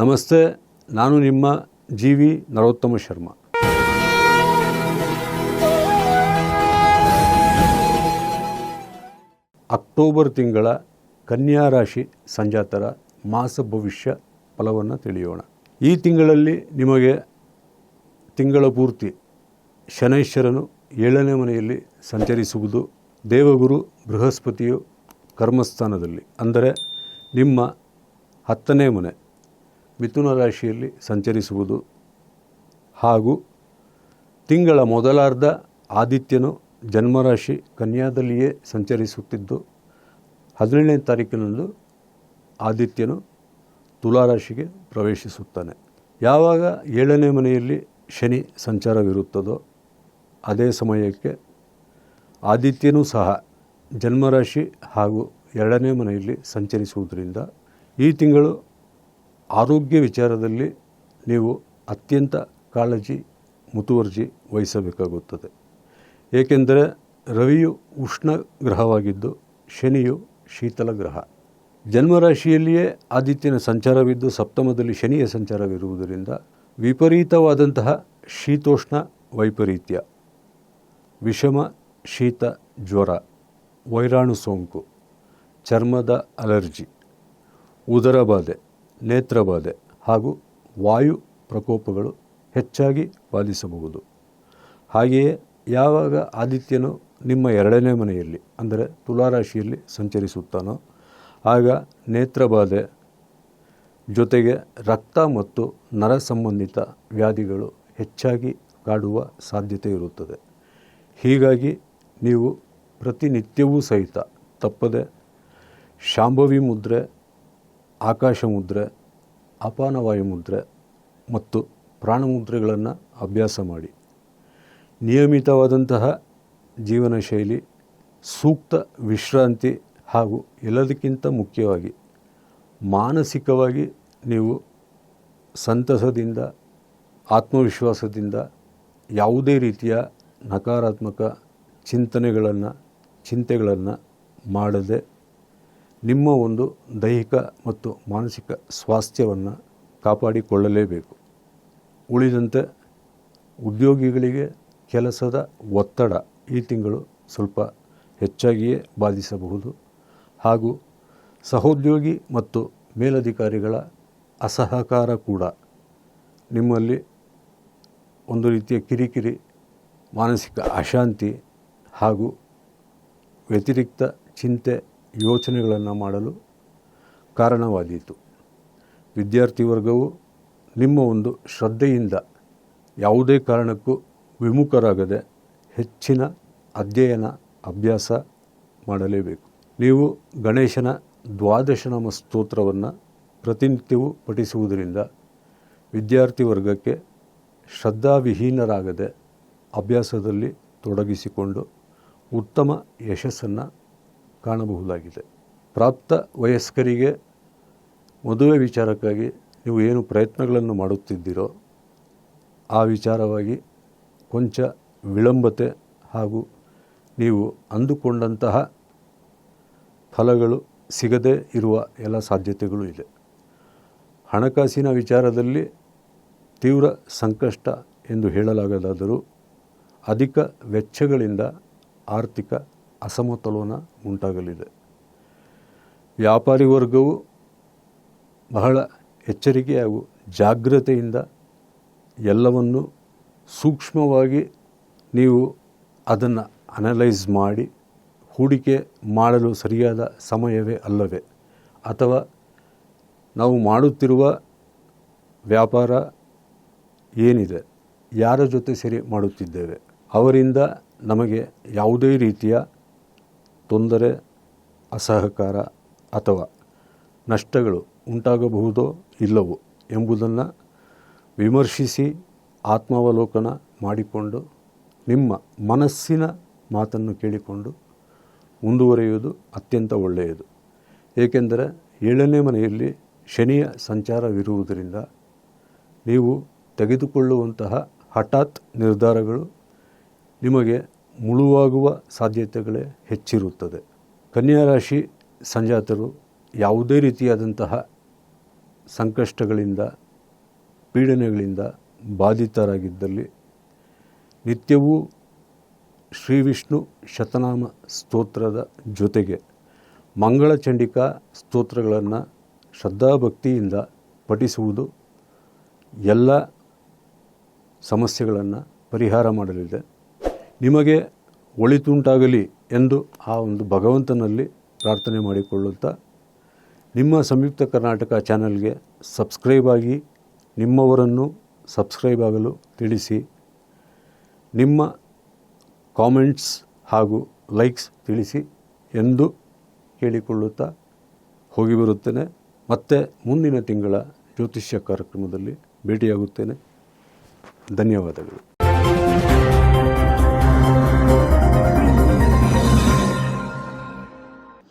ನಮಸ್ತೆ, ನಾನು ನಿಮ್ಮ G V Narottam Sharma. October ತಿಂಗಳ ಕನ್ಯಾ ರಾಶಿ ಸಂಜಾತರ ಮಾಸ ಭವಿಷ್ಯ ಫಲವನ್ನು ತಿಳಿಯೋಣ. ಈ ತಿಂಗಳಲ್ಲಿ ನಿಮಗೆ ತಿಂಗಳ ಪೂರ್ತಿ ಶನೈಶ್ವರನು ಏಳನೇ ಮನೆಯಲ್ಲಿ ಸಂಚರಿಸುವುದು ದೇವಗುರು ಬೃಹಸ್ಪತಿಯು ಕರ್ಮಸ್ಥಾನದಲ್ಲಿ. ಅಂದರೆ ನಿಮ್ಮ ಹತ್ತನೇ ಮನೆ. ಮಿಥುನ ರಾಶಿಯಲ್ಲಿ ಸಂಚರಿಸುವುದು ಹಾಗೂ ತಿಂಗಳ ಮೊದಲಾರ್ಧ ಆದಿತ್ಯನು ಜನ್ಮರಾಶಿ ಕನ್ಯಾದಲ್ಲಿಯೇ ಸಂಚರಿಸುತ್ತಿದ್ದು, ಹದಿನೇಳನೇ ತಾರೀಕಿನಂದು ಆದಿತ್ಯನು ತುಲಾರಾಶಿಗೆ ಪ್ರವೇಶಿಸುತ್ತಾನೆ. ಯಾವಾಗ ಏಳನೇ ಮನೆಯಲ್ಲಿ ಶನಿ ಸಂಚಾರವಿರುತ್ತದೋ ಅದೇ ಸಮಯಕ್ಕೆ ಆದಿತ್ಯನೂ ಸಹ ಜನ್ಮರಾಶಿ ಹಾಗೂ ಎರಡನೇ ಮನೆಯಲ್ಲಿ ಸಂಚರಿಸುವುದರಿಂದ ಈ ತಿಂಗಳು ಆರೋಗ್ಯ ವಿಚಾರದಲ್ಲಿ ನೀವು ಅತ್ಯಂತ ಕಾಳಜಿ ಮುತುವರ್ಜಿ ವಹಿಸಬೇಕಾಗುತ್ತದೆ. ಏಕೆಂದರೆ ರವಿಯು ಉಷ್ಣ ಗ್ರಹವಾಗಿದ್ದು ಶನಿಯು ಶೀತಲ ಗ್ರಹ. ಜನ್ಮರಾಶಿಯಲ್ಲಿಯೇ ಆದಿತ್ಯನ ಸಂಚಾರವಿದ್ದು ಸಪ್ತಮದಲ್ಲಿ ಶನಿಯ ಸಂಚಾರವಿರುವುದರಿಂದ ವಿಪರೀತವಾದಂತಹ ಶೀತೋಷ್ಣ ವೈಪರೀತ್ಯ. ವಿಷಮ ಶೀತ ಜ್ವರ, ವೈರಾಣು ಸೋಂಕು, ಚರ್ಮದ ಅಲರ್ಜಿ, ಉದರ ಬಾಧೆ ನೇತ್ರಬಾಧೆ ಹಾಗೂ ವಾಯು ಪ್ರಕೋಪಗಳು ಹೆಚ್ಚಾಗಿ ಬಾಧಿಸಬಹುದು ಹಾಗೆಯೇ ಯಾವಾಗ ಆದಿತ್ಯನು ನಿಮ್ಮ ಎರಡನೇ ಮನೆಯಲ್ಲಿ, ಅಂದರೆ ತುಲಾರಾಶಿಯಲ್ಲಿ ಸಂಚರಿಸುತ್ತಾನೋ, ಆಗ ನೇತ್ರಬಾಧೆ ಜೊತೆಗೆ ರಕ್ತ ಮತ್ತು ನರ ಸಂಬಂಧಿತ ವ್ಯಾಧಿಗಳು ಹೆಚ್ಚಾಗಿ ಕಾಡುವ ಸಾಧ್ಯತೆ ಇರುತ್ತದೆ. ಹೀಗಾಗಿ ನೀವು ಪ್ರತಿನಿತ್ಯವೂ ಸಹಿತ ತಪ್ಪದೆ ಶಾಂಭವಿ ಮುದ್ರೆ ಆಕಾಶ ಮುದ್ರೆ ಅಪಾನವಾಯು ಮುದ್ರೆ ಮತ್ತು ಪ್ರಾಣಮುದ್ರೆಗಳನ್ನು ಅಭ್ಯಾಸ ಮಾಡಿ. ನಿಯಮಿತವಾದಂತಹ ಜೀವನ ಶೈಲಿ ಸೂಕ್ತ ವಿಶ್ರಾಂತಿ ಹಾಗೂ ಎಲ್ಲದಕ್ಕಿಂತ ಮುಖ್ಯವಾಗಿ ಮಾನಸಿಕವಾಗಿ ನೀವು ಸಂತಸದಿಂದ, ಆತ್ಮವಿಶ್ವಾಸದಿಂದ ಯಾವುದೇ ರೀತಿಯ ನಕಾರಾತ್ಮಕ ಚಿಂತನೆಗಳನ್ನು, ಚಿಂತೆಗಳನ್ನು ಮಾಡದೆ ನಿಮ್ಮ ಒಂದು ದೈಹಿಕ ಮತ್ತು ಮಾನಸಿಕ ಸ್ವಾಸ್ಥ್ಯವನ್ನು ಕಾಪಾಡಿಕೊಳ್ಳಲೇಬೇಕು. ಉಳಿದಂತೆ ಉದ್ಯೋಗಿಗಳಿಗೆ ಕೆಲಸದ ಒತ್ತಡ ಈ ತಿಂಗಳು ಸ್ವಲ್ಪ ಹೆಚ್ಚಾಗಿಯೇ ಬಾಧಿಸಬಹುದು. ಹಾಗೂ ಸಹೋದ್ಯೋಗಿ ಮತ್ತು ಮೇಲಧಿಕಾರಿಗಳ ಅಸಹಕಾರ ಕೂಡ ನಿಮ್ಮಲ್ಲಿ ಒಂದು ರೀತಿಯ ಕಿರಿಕಿರಿ, ಮಾನಸಿಕ ಅಶಾಂತಿ ಹಾಗೂ ವ್ಯತಿರಿಕ್ತ ಚಿಂತೆ ಯೋಚನೆಗಳನ್ನು ಮಾಡಲು ಕಾರಣವಾದೀತು. ವಿದ್ಯಾರ್ಥಿ ವರ್ಗವು ನಿಮ್ಮ ಒಂದು ಶ್ರದ್ಧೆಯಿಂದ ಯಾವುದೇ ಕಾರಣಕ್ಕೂ ವಿಮುಖರಾಗದೆ ಹೆಚ್ಚಿನ ಅಧ್ಯಯನ, ಅಭ್ಯಾಸ ಮಾಡಲೇಬೇಕು. ನೀವು ಗಣೇಶನ ದ್ವಾದಶನಾಮ ಸ್ತೋತ್ರವನ್ನು ಪ್ರತಿನಿತ್ಯವೂ ಪಠಿಸುವುದರಿಂದ ವಿದ್ಯಾರ್ಥಿ ವರ್ಗಕ್ಕೆ ಶ್ರದ್ಧಾವಿಹೀನರಾಗದೆ ಅಭ್ಯಾಸದಲ್ಲಿ ತೊಡಗಿಸಿಕೊಂಡು ಉತ್ತಮ ಯಶಸ್ಸನ್ನು ಕಾಣಬಹುದಾಗಿದೆ. ಪ್ರಾಪ್ತ ವಯಸ್ಕರಿಗೆ ಮದುವೆ ವಿಚಾರಕ್ಕಾಗಿ ನೀವು ಏನು ಪ್ರಯತ್ನಗಳನ್ನು ಮಾಡುತ್ತಿದ್ದೀರೋ ಆ ವಿಚಾರವಾಗಿ ಕೊಂಚ ವಿಳಂಬತೆ ಹಾಗೂ ನೀವು ಅಂದುಕೊಂಡಂತಹ ಫಲಗಳು ಸಿಗದೇ ಇರುವ ಎಲ್ಲ ಸಾಧ್ಯತೆಗಳು ಇದೆ. ಹಣಕಾಸಿನ ವಿಚಾರದಲ್ಲಿ ತೀವ್ರ ಸಂಕಷ್ಟ ಎಂದು ಹೇಳಲಾಗದಾದರೂ ಅಧಿಕ ವೆಚ್ಚಗಳಿಂದ ಆರ್ಥಿಕ ಅಸಮತೋಲನ ಉಂಟಾಗಲಿದೆ. ವ್ಯಾಪಾರಿ ವರ್ಗವು ಬಹಳ ಎಚ್ಚರಿಕೆ ಹಾಗೂ ಜಾಗ್ರತೆಯಿಂದ ಎಲ್ಲವನ್ನು ಸೂಕ್ಷ್ಮವಾಗಿ ನೀವು ಅದನ್ನು ಅನಲೈಸ್ ಮಾಡಿ ಹೂಡಿಕೆ ಮಾಡಲು ಸರಿಯಾದ ಸಮಯವೇ ಅಲ್ಲವೇ? ಅಥವಾ ನಾವು ಮಾಡುತ್ತಿರುವ ವ್ಯಾಪಾರ ಏನಿದೆ, ಯಾರ ಜೊತೆ ಸೇರಿ ಮಾಡುತ್ತಿದ್ದೇವೆ? ಅವರಿಂದ ನಮಗೆ ಯಾವುದೇ ರೀತಿಯ ತೊಂದರೆ, ಅಸಹಕಾರ ಅಥವಾ ನಷ್ಟಗಳು ಉಂಟಾಗಬಹುದೋ ಇಲ್ಲವೋ ಎಂಬುದನ್ನು ವಿಮರ್ಶಿಸಿ ಆತ್ಮಾವಲೋಕನ ಮಾಡಿಕೊಂಡು ನಿಮ್ಮ ಮನಸ್ಸಿನ ಮಾತನ್ನು ಕೇಳಿಕೊಂಡು ಮುಂದುವರಿಯುವುದು ಅತ್ಯಂತ ಒಳ್ಳೆಯದು. ಏಕೆಂದರೆ ಏಳನೇ ಮನೆಯಲ್ಲಿ ಶನಿಯ ಸಂಚಾರವಿರುವುದರಿಂದ ನೀವು ತೆಗೆದುಕೊಳ್ಳುವಂತಹ ಹಠಾತ್ ನಿರ್ಧಾರಗಳು ನಿಮಗೆ ಮುಳುವಾಗುವ ಸಾಧ್ಯತೆಗಳೇ ಹೆಚ್ಚಿರುತ್ತದೆ. ಕನ್ಯಾ ರಾಶಿ ಸಂಜಾತರು ಯಾವುದೇ ರೀತಿಯಾದಂತಹ ಸಂಕಷ್ಟಗಳಿಂದ, ಪೀಡನೆಗಳಿಂದ ಬಾಧಿತರಾಗಿದ್ದಲ್ಲಿ ನಿತ್ಯವೂ ಶ್ರೀ ವಿಷ್ಣು ಶತನಾಮ ಸ್ತೋತ್ರದ ಜೊತೆಗೆ ಮಂಗಳ ಚಂಡಿಕಾ ಸ್ತೋತ್ರಗಳನ್ನು ಶ್ರದ್ಧಾಭಕ್ತಿಯಿಂದ ಪಠಿಸುವುದು ಎಲ್ಲ ಸಮಸ್ಯೆಗಳನ್ನು ಪರಿಹಾರ ಮಾಡಲಿದೆ. ನಿಮಗೆ ಒಳಿತುಂಟಾಗಲಿ ಎಂದು ಆ ಒಂದು ಭಗವಂತನಲ್ಲಿ ಪ್ರಾರ್ಥನೆ ಮಾಡಿಕೊಳ್ಳುತ್ತಾ ನಿಮ್ಮ ಸಂಯುಕ್ತ ಕರ್ನಾಟಕ ಚಾನಲ್ಗೆ ಸಬ್ಸ್ಕ್ರೈಬ್ ಆಗಿ ನಿಮ್ಮವರನ್ನು ಸಬ್ಸ್ಕ್ರೈಬ್ ಆಗಲು ತಿಳಿಸಿ. ನಿಮ್ಮ ಕಾಮೆಂಟ್ಸ್ ಹಾಗೂ ಲೈಕ್ಸ್ ತಿಳಿಸಿ ಎಂದು ಕೇಳಿಕೊಳ್ಳುತ್ತಾ ಹೋಗಿ ಬರುತ್ತೇನೆ. ಮತ್ತೆ ಮುಂದಿನ ತಿಂಗಳ ಜ್ಯೋತಿಷ್ಯ ಕಾರ್ಯಕ್ರಮದಲ್ಲಿ ಭೇಟಿಯಾಗುತ್ತೇನೆ. ಧನ್ಯವಾದಗಳು.